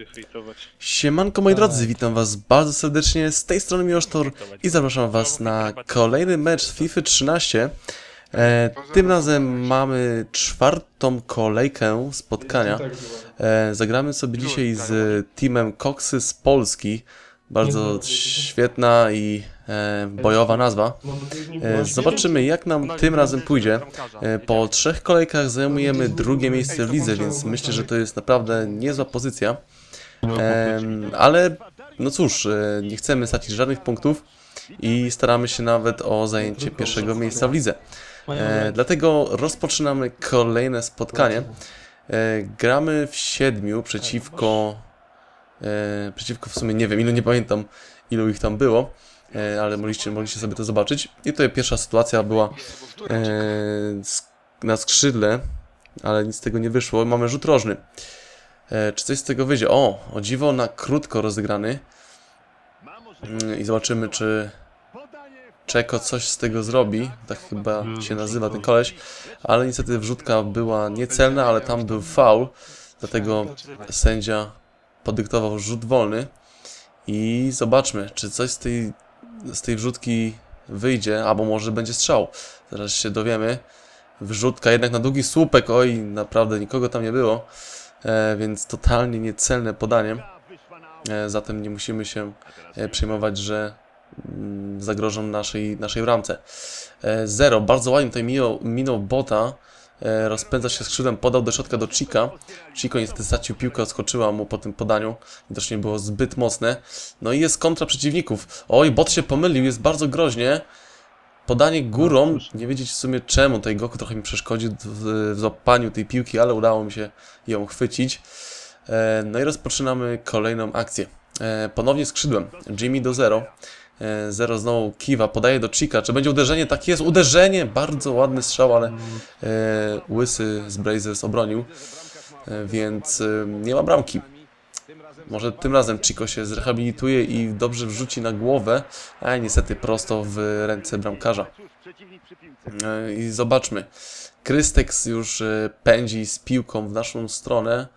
się hejtować. Siemanko moi drodzy, witam was bardzo serdecznie, z tej strony Miłosztor i zapraszam was na kolejny mecz FIFA 13. E, tym razem mamy czwartą kolejkę spotkania. E, zagramy sobie dzisiaj z teamem Coxy z Polski. Bardzo świetna i e, bojowa nazwa. E, zobaczymy jak nam tym razem pójdzie. E, po trzech kolejkach zajmujemy drugie miejsce w lidze, więc myślę, że to jest naprawdę niezła pozycja. Ale no cóż, e, nie chcemy stracić żadnych punktów i staramy się nawet o zajęcie pierwszego miejsca w lidze. E, dlatego rozpoczynamy kolejne spotkanie. E, gramy w siedmiu przeciwko. Przeciwko w sumie nie wiem, ilu nie pamiętam, ilu ich tam było, ale mogliście, mogliście sobie to zobaczyć. I tutaj pierwsza sytuacja była na skrzydle, ale nic z tego nie wyszło. Mamy rzut rożny. E, czy coś z tego wyjdzie? O, o dziwo na krótko rozegrany. Mm, I zobaczymy, czy Czeko coś z tego zrobi. Tak chyba się nazywa ten koleś. Ale niestety wrzutka była niecelna, ale tam był faul. Dlatego sędzia podyktował rzut wolny. I zobaczmy, czy coś z tej, z tej wrzutki wyjdzie, albo może będzie strzał. Zaraz się dowiemy. Wrzutka jednak na długi słupek. Oj, naprawdę nikogo tam nie było. E, więc totalnie niecelne podanie. E, zatem nie musimy się e, przejmować, że mm, zagrożą naszej, naszej bramce. Zero, bardzo ładnie tutaj minął, minął bota. Rozpędza się skrzydłem, podał do środka do Chica. Chico niestety stracił piłkę, odskoczyła mu po tym podaniu. Widocznie było zbyt mocne. No i jest kontra przeciwników. Oj, bot się pomylił, jest bardzo groźnie. Podanie górą, nie wiedzieć w sumie czemu, tutaj Goku trochę mi przeszkodził w, w złapaniu tej piłki, ale udało mi się ją chwycić. E, No i rozpoczynamy kolejną akcję. E, Ponownie skrzydłem. Jimmy do zero. E, Zero znowu kiwa, podaje do Chica. Czy będzie uderzenie? Tak jest, uderzenie! Bardzo ładny strzał, ale e, Łysy z Brazers obronił. E, Więc e, nie ma bramki. Może tym razem Chico się zrehabilituje i dobrze wrzuci na głowę, a niestety prosto w ręce bramkarza. E, I zobaczmy. Krystex już e, pędzi z piłką w naszą stronę.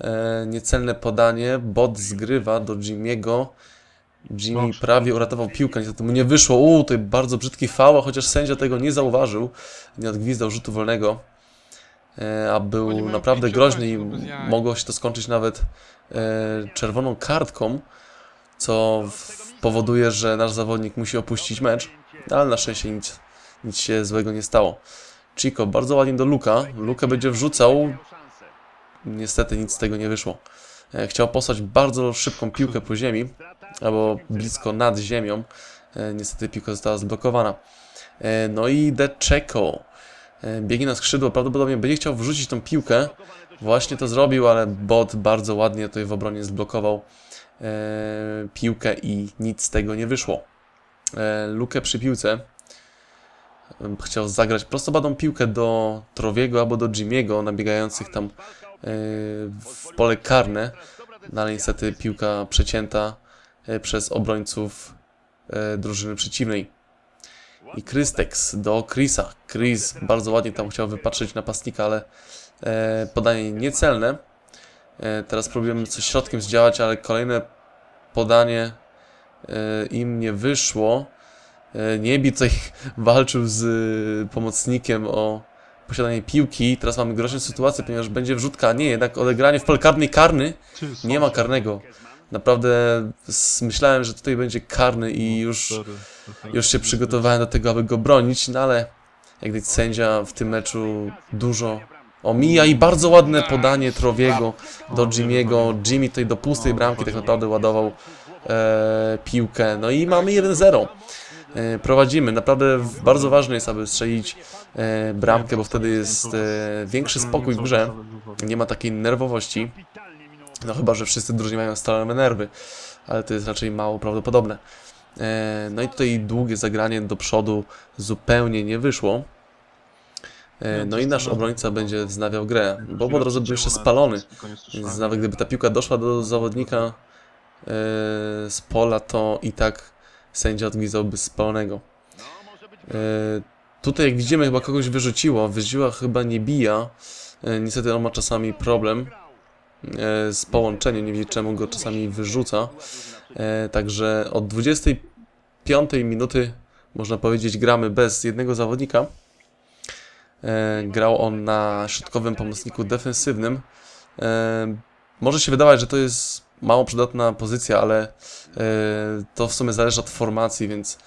E, Niecelne podanie. Bot zgrywa do Jimmy'ego. Jimmy prawie uratował piłkę, niestety mu nie wyszło. Uuu, to bardzo brzydki fał, a chociaż sędzia tego nie zauważył. Nie odgwizdał rzutu wolnego. E, A był naprawdę groźny i mogło się to skończyć nawet e, czerwoną kartką, co powoduje, że nasz zawodnik musi opuścić mecz, ale na szczęście nic, nic się złego nie stało. Chico bardzo ładnie do Luka. Luka będzie wrzucał. Niestety nic z tego nie wyszło. E, Chciał posłać bardzo szybką piłkę po ziemi, albo blisko nad ziemią. Niestety piłka została zblokowana. No i De Checo biegnie na skrzydło, prawdopodobnie będzie chciał wrzucić tą piłkę. Właśnie to zrobił, ale bot bardzo ładnie tutaj w obronie zblokował e, piłkę i nic z tego nie wyszło. E, Lukę przy piłce chciał zagrać prostopadłą piłkę do Trowiego albo do Jimmy'ego, nabiegających tam e, w pole karne, no ale niestety piłka przecięta e, przez obrońców e, drużyny przeciwnej. I Krystex do Chrisa. Chris bardzo ładnie tam chciał wypatrzyć napastnika, ale e, podanie niecelne. E, teraz próbujemy coś środkiem zdziałać, ale kolejne podanie e, im nie wyszło. E, Niebi tutaj walczył z e, pomocnikiem o posiadanie piłki. Teraz mamy groźną sytuację, ponieważ będzie wrzutka. Nie, jednak odegranie w pole karny karny. Nie ma karnego. Naprawdę myślałem, że tutaj będzie karny i już już się przygotowałem do tego, aby go bronić, no ale jak widać sędzia w tym meczu dużo omija i bardzo ładne podanie Trowiego do Jimmy'ego. Jimmy tutaj do pustej bramki tak naprawdę ładował e, piłkę. No i mamy 1-0. E, prowadzimy. Naprawdę bardzo ważne jest, aby strzelić e, bramkę, bo wtedy jest e, większy spokój w grze. Nie ma takiej nerwowości. No chyba, że wszyscy drużyny mają stalowe nerwy, ale to jest raczej mało prawdopodobne. E, No i tutaj długie zagranie do przodu zupełnie nie wyszło. E, No i nasz obrońca będzie wznawiał grę, bo po drodze był jeszcze spalony. Więc nawet gdyby ta piłka doszła do zawodnika e, z pola, to i tak sędzia odgwizdałby spalonego. Tutaj jak widzimy chyba kogoś wyrzuciło, wyrzuciła chyba nie bija. Niestety on ma czasami problem. z połączeniem, nie wiem czemu go czasami wyrzuca. E, Także od 25 minuty, można powiedzieć, gramy bez jednego zawodnika. E, Grał on na środkowym pomocniku defensywnym. E, Może się wydawać, że to jest mało przydatna pozycja, ale to w sumie zależy od formacji, więc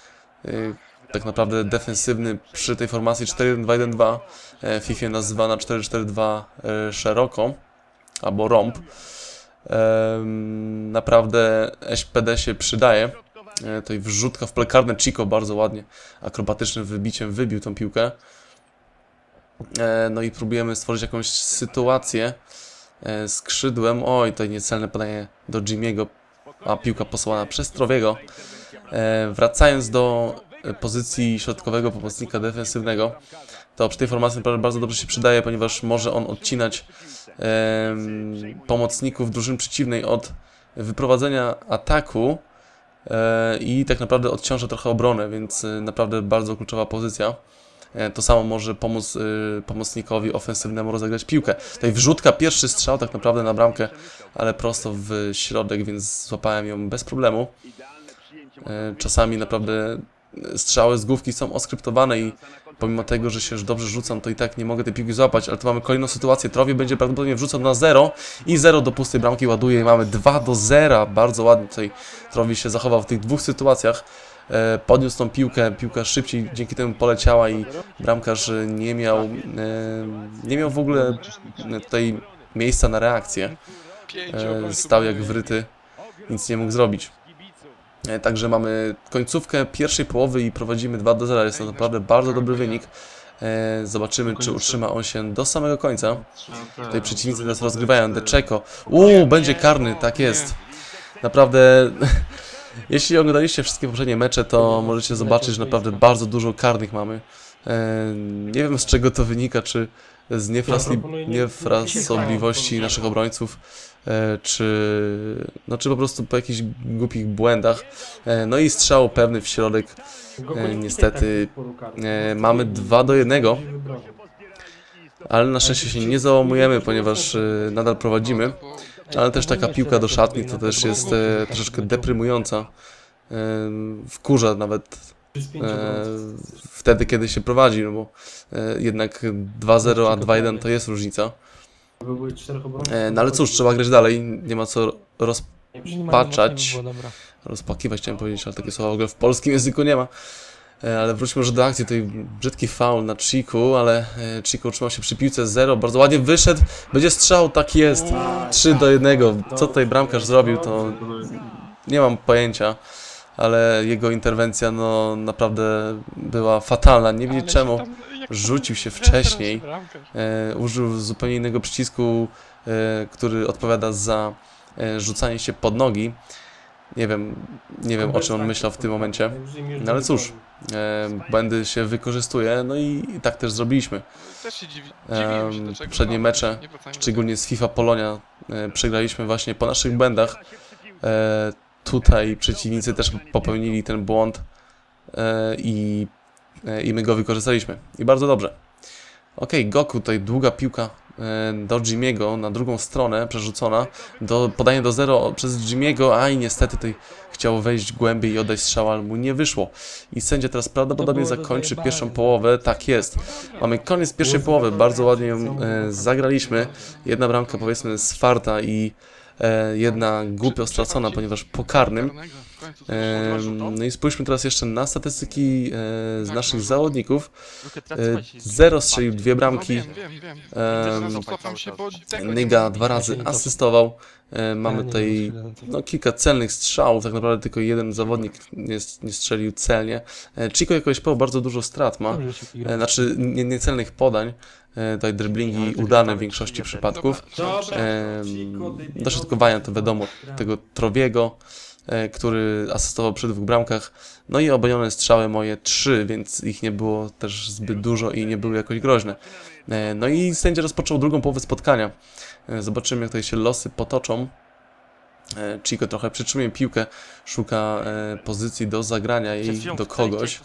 tak naprawdę defensywny przy tej formacji 4-1-2-1-2 e, FIFA nazywana 4-4-2 e, szeroko albo rąb. Naprawdę SPD się przydaje. E, Tutaj wrzutka w plekarne Chico bardzo ładnie akrobatycznym wybiciem wybił tą piłkę. E, No i próbujemy stworzyć jakąś sytuację e, skrzydłem. Oj, to niecelne podanie do Jimmy'ego, a piłka posłana przez Trowiego. Wracając do pozycji środkowego pomocnika defensywnego, to przy tej formacji bardzo dobrze się przydaje, ponieważ może on odcinać em, pomocników drużyny przeciwnej od wyprowadzenia ataku e, i tak naprawdę odciąża trochę obronę, więc e, naprawdę bardzo kluczowa pozycja. E, To samo może pomóc e, pomocnikowi ofensywnemu rozegrać piłkę. Tutaj wrzutka, pierwszy strzał tak naprawdę na bramkę, ale prosto w środek, więc złapałem ją bez problemu. E, Czasami naprawdę strzały z główki są oskryptowane i pomimo tego, że się już dobrze rzucam, to i tak nie mogę tej piłki złapać, ale tu mamy kolejną sytuację. Trowie będzie prawdopodobnie wrzucał na 0 i 0 do pustej bramki ładuje i mamy 2 do 0. Bardzo ładnie tutaj Trowi się zachował w tych dwóch sytuacjach. E, podniósł tą piłkę, piłka szybciej dzięki temu poleciała i bramkarz nie miał, e, nie miał w ogóle e, tutaj miejsca na reakcję. Stał jak wryty, nic nie mógł zrobić. E, Także mamy końcówkę pierwszej połowy i prowadzimy 2 do 0. Jest to naprawdę bardzo dobry wynik. E, Zobaczymy, czy utrzyma on się do samego końca. Tutaj przeciwnicy teraz rozgrywają Deczeko. Uuu, będzie karny, tak jest. Naprawdę, jeśli oglądaliście wszystkie poprzednie mecze, to możecie zobaczyć, że naprawdę bardzo dużo karnych mamy. E, Nie wiem z czego to wynika, czy z niefrasobliwości naszych obrońców, e, czy, no, czy po prostu po jakichś głupich błędach. E, No i strzał pewny w środek. E, niestety, E, Mamy 2 do 1, ale na szczęście się nie załamujemy, ponieważ e, nadal prowadzimy. Ale też taka piłka do szatni to też jest e, troszeczkę deprymująca. E, wkurza nawet e, wtedy, kiedy się prowadzi, no bo e, jednak 2-0, a 2-1 to jest różnica. E, no ale cóż, trzeba grać dalej, nie ma co roz, Patrzać. rozpakiwać, chciałem powiedzieć, ale takie słowa w ogóle w polskim języku nie ma. E, Ale wróćmy może do akcji, tutaj brzydki faul na Chiku, ale e, Chiku utrzymał się przy piłce 0, bardzo ładnie wyszedł, będzie strzał, tak jest, 3 do 1. Co tutaj bramkarz zrobił, to nie mam pojęcia, ale jego interwencja no naprawdę była fatalna, nie wiem czemu. Rzucił się wcześniej. E, użył zupełnie innego przycisku, e, który odpowiada za e, rzucanie się pod nogi. Nie wiem, nie wiem o czym on myślał w tym momencie. No ale cóż, e, błędy się wykorzystuje, no i, i tak też zrobiliśmy. Też się dziwi, Em, dziwiłem się dlaczego poprzednie no, mecze, nie wracajmy do Szczególnie z FIFA Polonia e, przegraliśmy właśnie po naszych błędach. E, tutaj przeciwnicy też popełnili ten błąd e, i, i my go wykorzystaliśmy. I bardzo dobrze. Ok, Goku, tutaj długa piłka e, do Jimmy'ego na drugą stronę przerzucona. Do, podanie do zero przez Jimmy'ego, a i niestety tutaj chciał wejść głębiej i oddać strzał, ale mu nie wyszło. I sędzia teraz prawdopodobnie zakończy pierwszą połowę. Tak jest. Mamy koniec pierwszej połowy, bardzo ładnie ją e, zagraliśmy. Jedna bramka powiedzmy z farta i e, jedna głupio stracona, ponieważ po karnym. E, no i spójrzmy teraz jeszcze na statystyki e, z naszych no. zawodników. E. Zero strzelił dwie No bramki. nie Nyga ma. dwa razy nie asystował. E, Mamy nie tutaj no, kilka celnych strzałów, tak naprawdę tylko jeden zawodnik nie, nie strzelił celnie. E, Chico jakoś po bardzo dużo strat ma. E. Znaczy nie, niecelnych podań. E, Tutaj driblingi udane w większości przypadków. Dośrodkowania to wiadomo tego Trowiego, e, który asystował przy dwóch bramkach. No i obronione strzały moje trzy, więc ich nie było też zbyt dużo i nie były jakoś groźne. E, No i sędzia rozpoczął drugą połowę spotkania. Zobaczymy, jak tutaj się losy potoczą. E, Chico trochę przytrzymuje piłkę, szuka e, pozycji do zagrania jej do kogoś.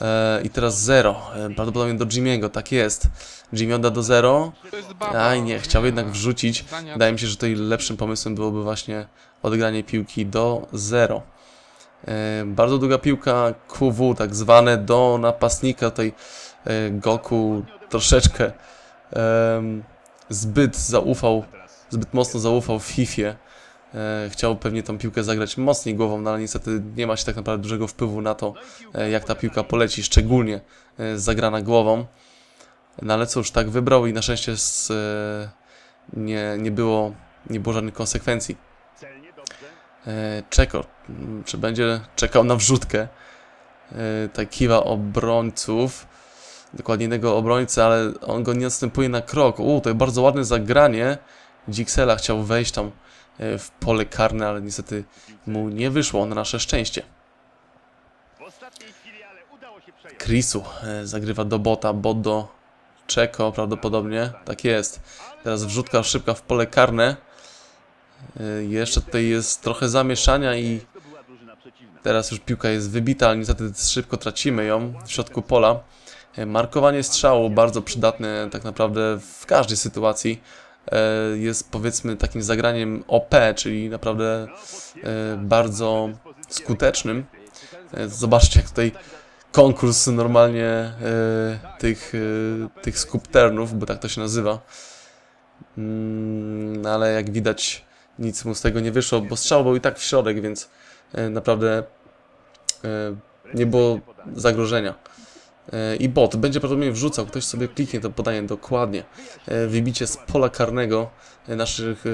E, I teraz zero. Prawdopodobnie do Jimmy'ego, tak jest. Jimmy odda do zero. Aj nie, chciał jednak wrzucić. Wydaje mi się, że tutaj lepszym pomysłem byłoby właśnie odegranie piłki do zero. Bardzo długa piłka QW, tak zwane, do napastnika. Tutaj Goku troszeczkę zbyt zaufał, zbyt mocno zaufał Fifie. E, chciał pewnie tą piłkę zagrać mocniej głową, no ale niestety nie ma się tak naprawdę dużego wpływu na to, e, jak ta piłka poleci, szczególnie e, zagrana głową. No ale cóż, tak wybrał i na szczęście z, nie, nie, było, nie było żadnych konsekwencji. Czeko, m, czy będzie czekał na wrzutkę? Tak kiwa obrońców, dokładnie innego obrońcy, ale on go nie odstępuje na krok. U, to jest bardzo ładne zagranie. Dzixela chciał wejść tam w pole karne, ale niestety mu nie wyszło, na nasze szczęście. Chrisu e, zagrywa do bota, bot do Czeko prawdopodobnie, tak jest. Teraz wrzutka szybka w pole karne. E, Jeszcze tutaj jest trochę zamieszania i teraz już piłka jest wybita, ale niestety szybko tracimy ją w środku pola. E, Markowanie strzału bardzo przydatne tak naprawdę w każdej sytuacji. E, Jest powiedzmy takim zagraniem OP, czyli naprawdę e, bardzo skutecznym. E, Zobaczcie jak tutaj konkurs normalnie tych, tych skupternów, bo tak to się nazywa. Mm, ale jak widać nic mu z tego nie wyszło, bo strzał był i tak w środek, więc naprawdę nie było zagrożenia. E, I bot będzie prawdopodobnie wrzucał, ktoś sobie kliknie to podanie dokładnie. E, Wybicie z pola karnego e, naszych,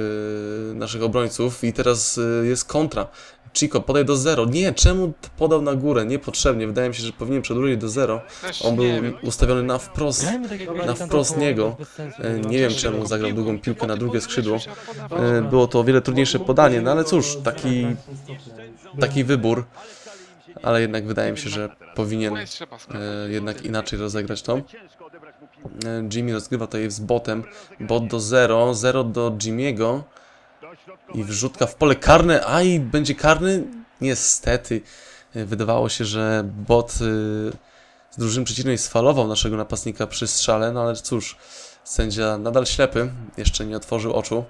naszych obrońców i teraz jest kontra. Chico, podaj do zero. Nie, czemu podał na górę? Niepotrzebnie. Wydaje mi się, że powinien przedłużyć do zero. On był ustawiony na wprost. Tak na wprost niego. Nie wiem czemu zagrał długą piłkę na drugie skrzydło. Było to o wiele trudniejsze podanie, no ale cóż, taki, taki wybór. Ale jednak wydaje mi się, że powinien e, jednak inaczej rozegrać to. E, Jimmy rozgrywa tutaj z botem. Bot do 0, 0 do Jimmy'ego. I wrzutka w pole karne. Aj, będzie karny? Niestety. E, Wydawało się, że bot e, z drużyny przeciwnej sfalował naszego napastnika przy strzale, no ale cóż, sędzia nadal ślepy, jeszcze nie otworzył oczu.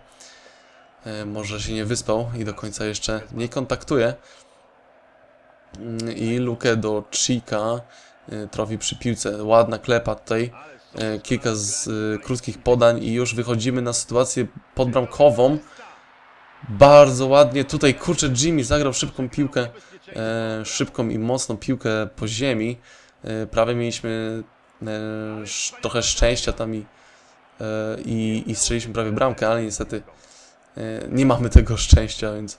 Może się nie wyspał i do końca jeszcze nie kontaktuje. Mm, I lukę do Chika e, trafi przy piłce. Ładna klepa tutaj. E, Kilka z e, krótkich podań i już wychodzimy na sytuację podbramkową. Bardzo ładnie tutaj, kurczę, Jimmy zagrał szybką piłkę, e, szybką i mocną piłkę po ziemi. E, prawie mieliśmy e, trochę szczęścia tam i, i, i strzeliliśmy prawie bramkę, ale niestety nie mamy tego szczęścia, więc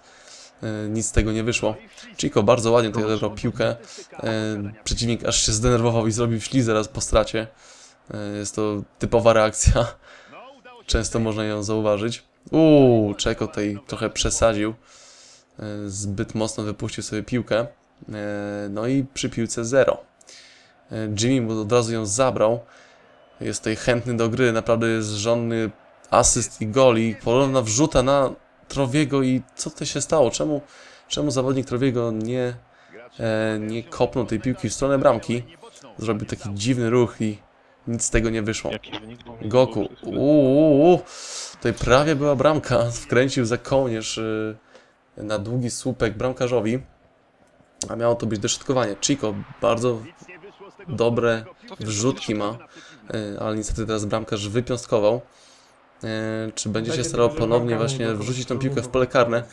nic z tego nie wyszło. Chico bardzo ładnie tutaj odebrał piłkę. E, przeciwnik aż się zdenerwował i zrobił ślizę raz po stracie. E, jest to typowa reakcja. Często można ją zauważyć. Uuu, Czeko tutaj trochę przesadził. E, Zbyt mocno wypuścił sobie piłkę. E, No i przy piłce 0. Jimmy od razu ją zabrał. Jest tutaj chętny do gry, naprawdę jest żonny asyst i goli. Ponowna wrzuta na Trowiego i co to się stało? Czemu, czemu zawodnik Trowiego nie, e, nie kopnął tej piłki w stronę bramki? Zrobił taki dziwny ruch i nic z tego nie wyszło. Goku. Uuu, tutaj prawie była bramka. Wkręcił za kołnierz y, na długi słupek bramkarzowi. A miało to być dośrodkowanie. Chico bardzo dobre wrzutki ma, y, ale niestety teraz bramkarz wypiąstkował. Y, Czy będzie się starał ponownie właśnie wrzucić tą piłkę w pole karne?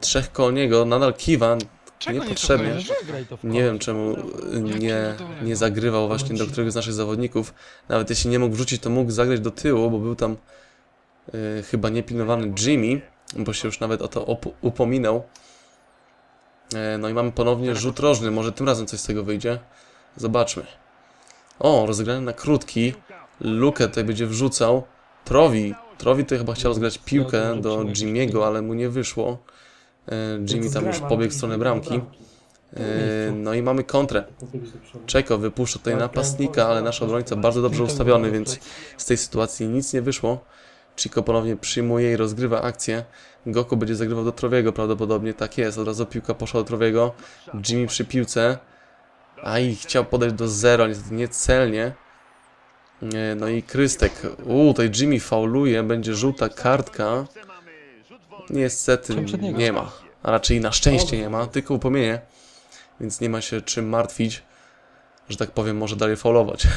Trzech koło niego, nadal kiwa. Czego nie niepotrzebnie. Nie wiem czemu nie, nie zagrywał właśnie do któregoś z naszych zawodników. Nawet jeśli nie mógł wrzucić, to mógł zagrać do tyłu, bo był tam y, chyba niepilnowany Jimmy, bo się już nawet o to op- upominał. E, no i mamy ponownie rzut rożny, może tym razem coś z tego wyjdzie. Zobaczmy. O, rozegrany na krótki. Lukę tutaj będzie wrzucał. Trowi. Trowi tutaj chyba chciał rozgrać piłkę do Jimmy'ego, ale mu nie wyszło. E, Jimmy tam już pobiegł w stronę bramki. E, No i mamy kontrę. Czeko wypuszcza tutaj napastnika, ale nasz obrońca bardzo dobrze ustawiony, więc z tej sytuacji nic nie wyszło. Chico ponownie przyjmuje i rozgrywa akcję. Goku będzie zagrywał do Trowiego prawdopodobnie, tak jest, od razu piłka poszła do Trowiego. Jimmy przy piłce. Aj, chciał podać do zero, niestety niecelnie. Nie, No i Krystek. Uuu, tutaj Jimmy fauluje, będzie żółta kartka. Niestety nie ma. A raczej na szczęście nie ma, tylko upomienie. Więc nie ma się czym martwić, że tak powiem, może dalej faulować.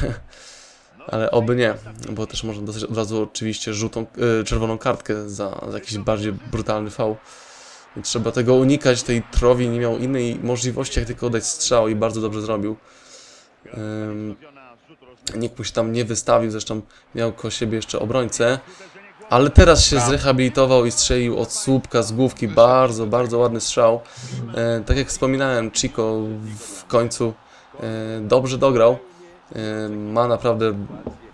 Ale oby nie, bo też można dostać od razu oczywiście żółtą, y, czerwoną kartkę za, za jakiś bardziej brutalny faul. I trzeba tego unikać, tej Trowi nie miał innej możliwości, jak tylko dać strzał i bardzo dobrze zrobił. Ym, nikt mu się tam nie wystawił, zresztą miał koło siebie jeszcze obrońcę. Ale teraz się zrehabilitował i strzelił od słupka z główki. Bardzo, bardzo ładny strzał. E, tak jak wspominałem, Chico w końcu e, dobrze dograł. E, ma naprawdę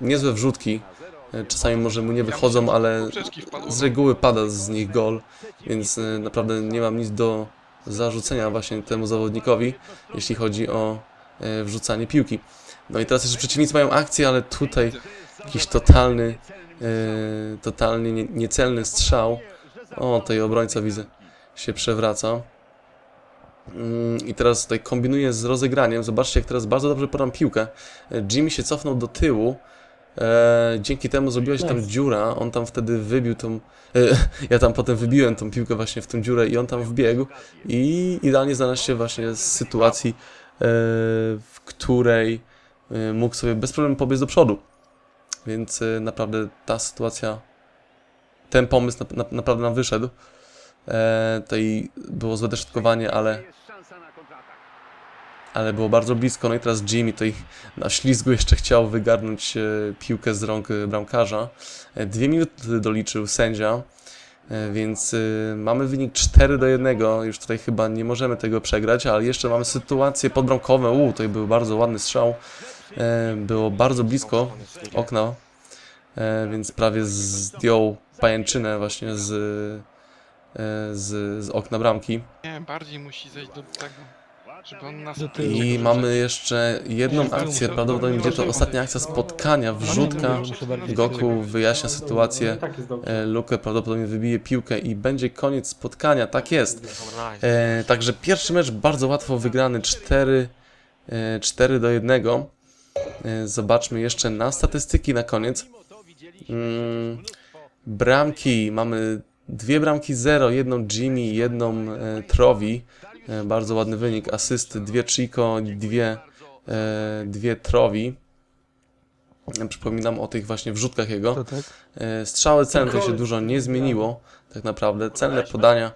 niezłe wrzutki. E, czasami może mu nie wychodzą, ale z reguły pada z nich gol, więc e, naprawdę nie mam nic do zarzucenia właśnie temu zawodnikowi, jeśli chodzi o e, wrzucanie piłki. No i teraz jeszcze przeciwnicy mają akcję, ale tutaj jakiś totalny, e, totalnie nie, niecelny strzał. O, tutaj obrońca widzę się przewraca. Mm, I teraz tutaj kombinuję z rozegraniem. Zobaczcie, jak teraz bardzo dobrze podam piłkę. Jimmy się cofnął do tyłu. E, dzięki temu zrobiła się tam dziura. On tam wtedy wybił tą. E, ja tam potem wybiłem tą piłkę właśnie w tą dziurę i on tam wbiegł. I idealnie znalazł się właśnie z sytuacji, e, w której mógł sobie bez problemu pobiec do przodu. Więc e, naprawdę ta sytuacja, ten pomysł na, na, naprawdę nam wyszedł. E, tutaj było złe deszczkowanie, ale, ale było bardzo blisko. No i teraz Jimmy tutaj na ślizgu jeszcze chciał wygarnąć e, piłkę z rąk e, bramkarza. E, dwie minuty doliczył sędzia, więc mamy wynik 4 do 1. Już tutaj chyba nie możemy tego przegrać, ale jeszcze mamy sytuację podbramkową. Uuu, tutaj był bardzo ładny strzał. E, było bardzo blisko okna, e, więc prawie zdjął pajęczynę właśnie z, e, z, z okna bramki. Nie, bardziej musi zejść do tego, żeby on nas... Do tyłu. I mamy jeszcze jedną akcję, prawdopodobnie będzie to ostatnia akcja spotkania, wrzutka. Goku wyjaśnia sytuację, Tak jest dobrze. e, Lukę prawdopodobnie wybije piłkę i będzie koniec spotkania, tak jest. E, także pierwszy mecz bardzo łatwo wygrany, 4, e, 4 do 1. E, zobaczmy jeszcze na statystyki na koniec. Mm, bramki, mamy dwie bramki 0, jedną Jimmy, jedną e, Trovi. E, bardzo ładny wynik, asysty, dwie Chico, dwie, dwie Trovi. Przypominam o tych właśnie wrzutkach jego. Tak? Strzały celne to się dużo nie zmieniło, tak naprawdę. Celne podania,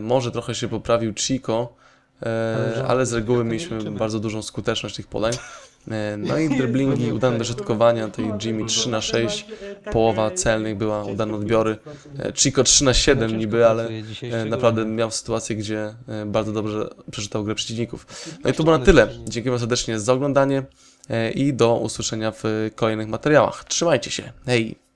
może trochę się poprawił Chico, ale z reguły mieliśmy bardzo dużą skuteczność tych podań. E, No i driblingi, udane dośrodkowania, tej Jimmy 3 na 6 połowa celnych była, udane odbiory. E, Chico 3 na 7 niby, ale e, naprawdę miał sytuację, gdzie e, bardzo dobrze przeczytał grę przeciwników. No i to było na tyle. Dziękuję serdecznie za oglądanie e, i do usłyszenia w kolejnych materiałach. Trzymajcie się. Hej!